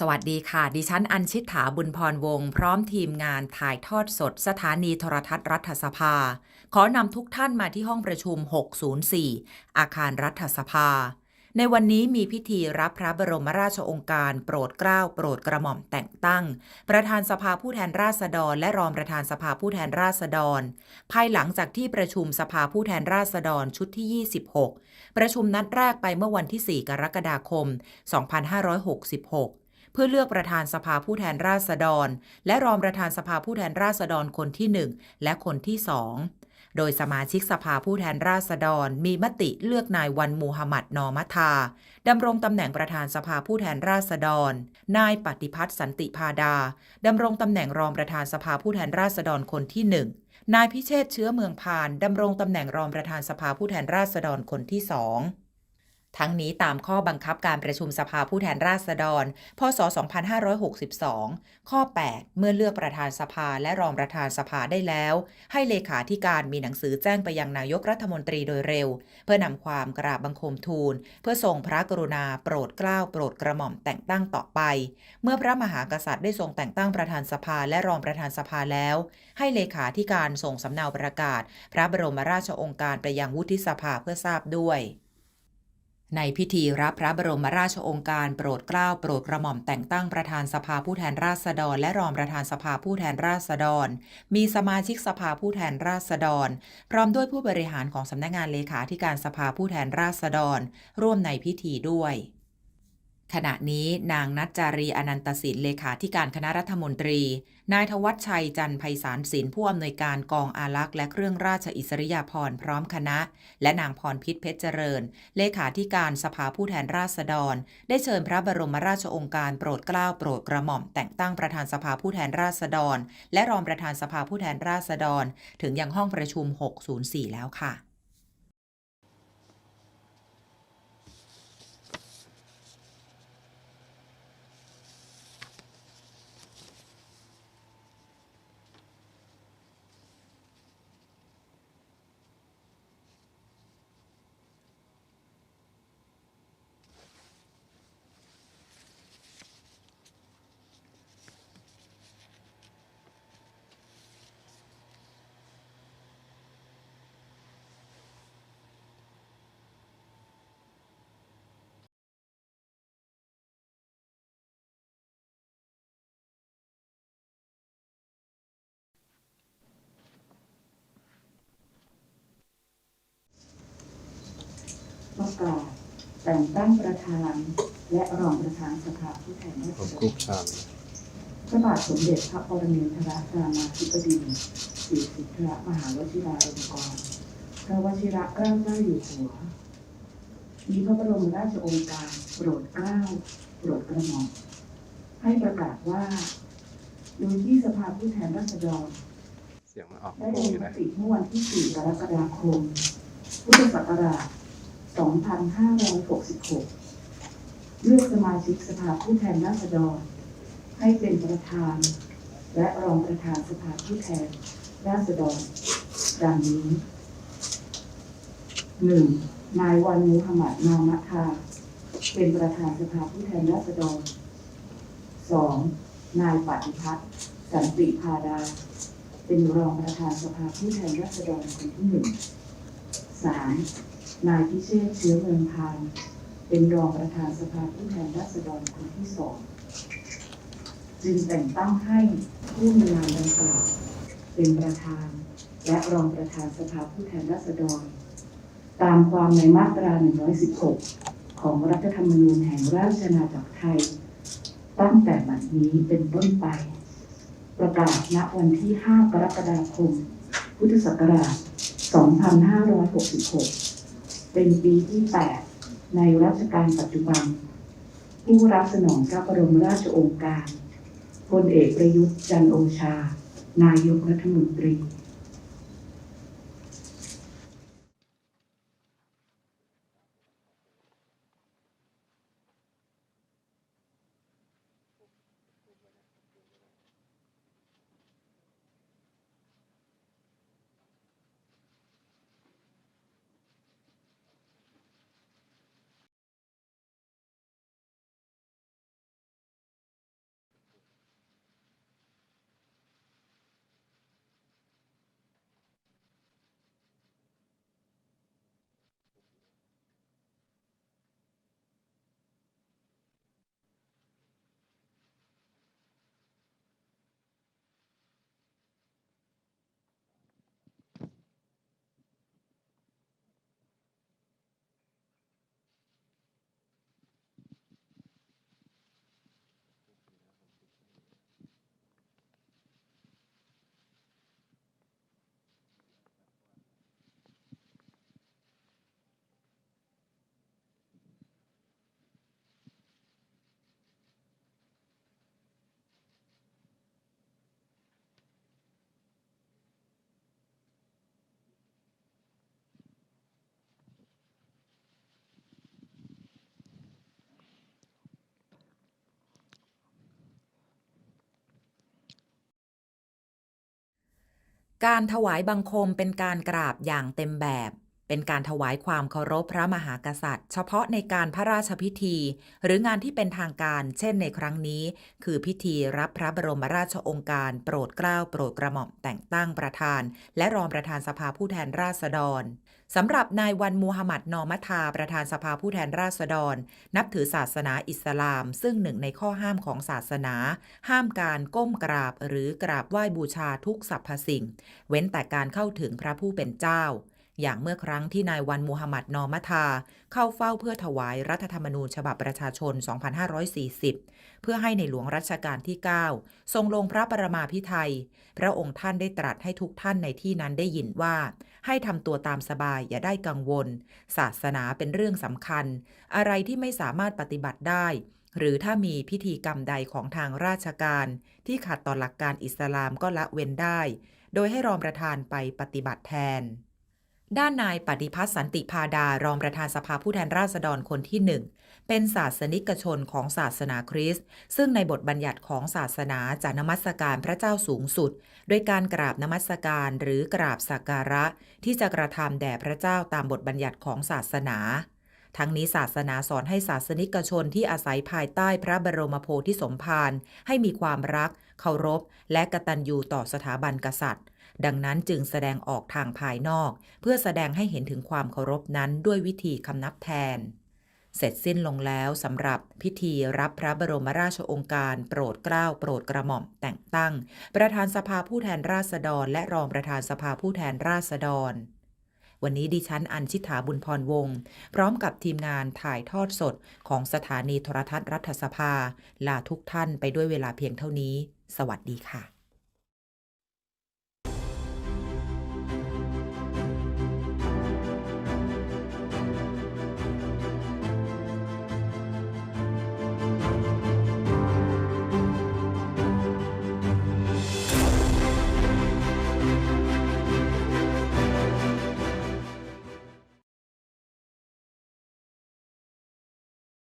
สวัสดีค่ะ ดิฉันอัญชิตถาบุญพรวงศ์พร้อมทีมงานถ่ายทอดสดสถานีโทรทัศน์รัฐสภา ขอนำทุกท่านมาที่ห้องประชุม 604 อาคารรัฐสภา ในวันนี้มีพิธีรับพระบรมราชองค์การ โปรดเกล้าโปรดกระหม่อมแต่งตั้ง ประธานสภาผู้แทนราษฎร และรองประธานสภาผู้แทนราษฎร ภายหลังจากที่ประชุมสภาผู้แทนราษฎรชุดที่ 26 ประชุมนัดแรกไปเมื่อวันที่ 4 กรกฎาคม 2566 พื่อเลือกประธานสภาผู้แทนราษฎร และรองประธานสภาผู้แทนราษฎรคนที่ 1 และคนที่ 2 โดยสมาชิกสภาผู้แทนราษฎร มีมติเลือกนายวันมูฮัมหมัดนอมัทาดำรงตำแหน่งประธานสภาผู้แทนราษฎร นายปฏิพัฒน์สันติพาดาดำรงตำแหน่งรองประธานสภาผู้แทนราษฎรคนที่ 1นายพิเชษเชื้อเมืองพาน ดำรงตำแหน่งรองประธานสภาผู้แทนราษฎรคนที่2 ทั้งนี้ตามข้อบังคับการประชุมสภาผู้แทนราษฎร พศ 2562 ข้อ 8 เมื่อเลือกประธานสภาและรองประธานสภาได้แล้ว ให้เลขาธิการมีหนังสือแจ้งไปยังนายกรัฐมนตรีโดยเร็ว เพื่อนำความกราบบังคมทูล เพื่อทรงพระกรุณาโปรดเกล้าโปรดกระหม่อมแต่งตั้งต่อไป เมื่อพระมหากษัตริย์ได้ทรงแต่งตั้งประธานสภาและรองประธานสภาแล้ว ให้เลขาธิการส่งสำเนาประกาศ พระบรมราชโองการไปยังวุฒิสภาเพื่อทราบด้วย ในพิธีรับพระบรมราชโองการโปรดเกล้าโปรดกระหม่อมแต่งตั้งประธานสภาผู้แทนราษฎร และรองประธานสภาผู้แทนราษฎร มีสมาชิกสภาผู้แทนราษฎร พร้อมด้วยผู้บริหารของสำนักงานเลขาธิการสภาผู้แทนราษฎร ร่วมในพิธีด้วย ขณะนี้นางนัจจารีอนันตสินเลขาธิการคณะรัฐมนตรี นายทวัชชัยจันทร์ไพศาลศิลป์ผู้อำนวยการกองอารักษ์และเครื่องราชอิสริยาภรณ์พร้อมคณะ และนางพรพิษเพชรเจริญ เลขาธิการสภาผู้แทนราษฎร ได้เชิญพระบรมราชโองการโปรดเกล้าโปรดกระหม่อมแต่งตั้งประธานสภาผู้แทนราษฎร และรองประธานสภาผู้แทนราษฎร ถึงยังห้องประชุม 604 แล้วค่ะ ประกาศแต่งตั้งประธาน และรองประธานสภาผู้แทนราษผมฎกรุ๊รปชามพระบาทสมเด็จพระปรมินทรรามาธิบดีสิริพระมหาวชิราลงกรณ์พระวชิระเกล้าเจ้าอยู่หัว มีพระบรมราชโองการโปรดเกล้าโปรดกระหม่อมให้ประกาศว่า โดยที่สภาผู้แทนราษฎร เสียงมันออกได้โปลรงยู่มนะ ติเมื่อวันที่ 4 กรกฎาคม พุทธศักราช 2566 เลือกสมาชิกสภาผู้แทนราษฎร ให้เป็นประธาน และรองประธานสภาผู้แทนราษฎร ดังนี้ 1. นายวันมูฮัมหมัดนามะทา เป็นประธานสภาผู้แทนราษฎร 2. นายปฏิพัฒน์สันติพาดา เป็นรองประธานสภาผู้แทนราษฎรคนที่หนึ่งสาม นายพิเชษเชื้อเมืองพานเป็นรองประธานสภาผู้แทนราษฎรคนที่สองจึงแต่งตั้งให้ผู้มีนามดังกล่าวเป็นประธาน และรองประธานสภาผู้แทนราษฎร ตามความในมาตรา 116 ของรัฐธรรมนูญแห่งราชอาณาจักรไทย ตั้งแต่บัดนี้เป็นต้นไป ประกาศณวันที่ 5 กรกฎาคม พุทธศักราช 2566 เป็นปีที่ 8 ในรัชกาลปัจจุบัน ผู้รับสนองพระบรมราชโองการพลเอกประยุทธ์จันโอชา นายกรัฐมนตรี การถวายบังคมเป็นการกราบอย่างเต็มแบบ เป็นการถวายความเคารพพระมหากษัตริย์ เฉพาะในการพระราชพิธี หรืองานที่เป็นทางการ เช่นในครั้งนี้ คือพิธีรับพระบรมราชองค์การ โปรดเกล้าโปรดกระหม่อมแต่งตั้งประธาน และรองประธานสภาผู้แทนราษฎรสำหรับนายวันมูฮัมหมัดนอมัทาประธานสภาผู้แทนราษฎร นับถือศาสนาอิสลาม ซึ่งหนึ่งในข้อห้ามของศาสนา ห้ามการก้มกราบหรือกราบไหว้บูชาทุกสรรพสิ่ง เว้นแต่การเข้าถึงพระผู้เป็นเจ้า อย่างเมื่อครั้งที่นายวันมูฮัมหมัดนอมัทา เข้าเฝ้าเพื่อถวายรัฐธรรมนูญฉบับประชาชน 2540 เพื่อให้ในหลวงรัชกาลที่ 9 ทรงลงพระประมาพิไทย พระองค์ท่านได้ตรัสให้ทุกท่านในที่นั้นได้ยินว่า ให้ทำตัวตามสบายอย่าได้กังวล ศาสนาเป็นเรื่องสำคัญ อะไรที่ไม่สามารถปฏิบัติได้หรือถ้ามีพิธีกรรมใดของทางราชการ ที่ขัดต่อหลักการอิสลามก็ละเว้นได้ โดยให้รองประธานไปปฏิบัติแทน ด้านนายปฏิพัฒน์สันติพาดารองประธานสภาผู้แทนราษฎรคนที่หนึ่งเป็นศาสนิกชนของศาสนาคริสต์ซึ่งในบทบัญญัติของศาสนาจะนมัสการพระเจ้าสูงสุด โดยการกราบนมัสการหรือกราบสักการะ ที่จะกระทำแด่พระเจ้าตามบทบัญญัติของศาสนา ทั้งนี้ศาสนาสอนให้ศาสนิกชนที่อาศัยภายใต้พระบรมโพธิสมภารให้มีความรัก เคารพ และกตัญญูต่อสถาบันกษัตริย์ ดังนั้นจึงแสดงออกทางภายนอก เพื่อแสดงให้เห็นถึงความเคารพนั้นด้วยวิธีคำนับแทน เสร็จสิ้นลงแล้วสำหรับพิธีรับพระบรมราชโองการ โปรดเกล้าโปรดกระหม่อมแต่งตั้ง ประธานสภาผู้แทนราษฎร และรองประธานสภาผู้แทนราษฎรวันนี้ดิฉันอัญชิถาบุญพรวงศ์พร้อมกับทีมงานถ่ายทอดสดของสถานีโทรทัศน์รัฐสภา ลาทุกท่านไปด้วยเวลาเพียงเท่านี้ สวัสดีค่ะ